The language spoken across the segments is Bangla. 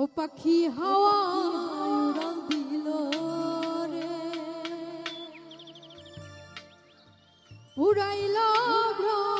ও পাখি হাওয়া উড়াল দিল রে। উড়াইল ভ্রম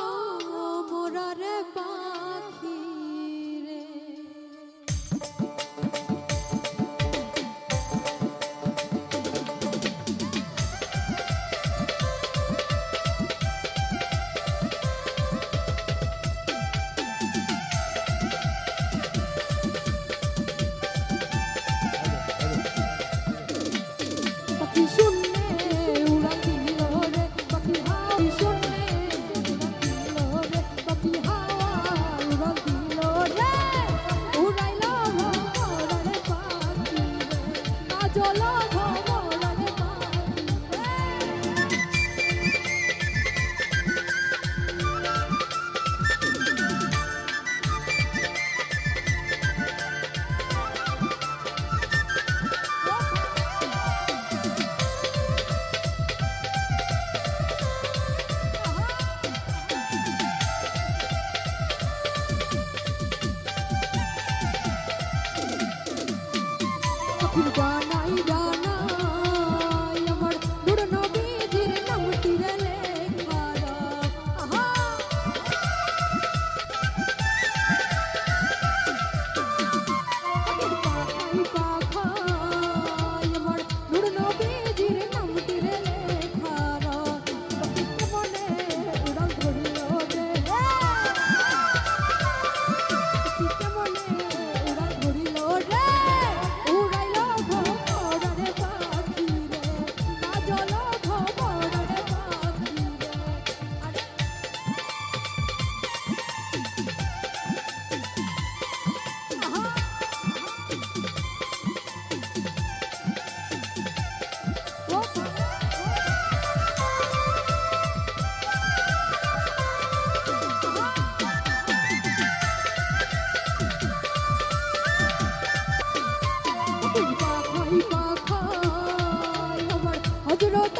我的。খাই বা খাই আমার হজরত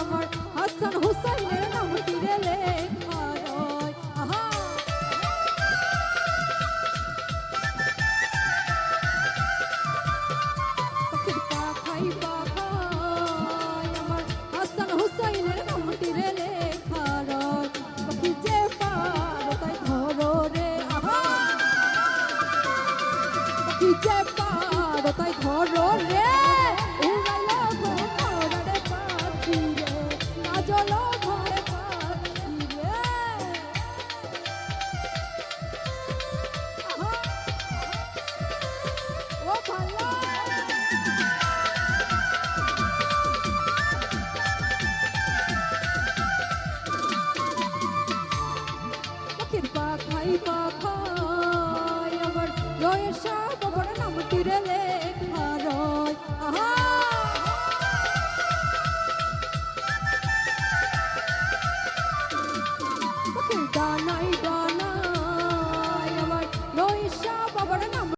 আমার হাসান হুসাইনের ভাই বাবাই আমার রয়ে সব বড় নাম তীরে লেখা রয়। আহা! দানাই দানাই আমার রয়ে সব বড় নাম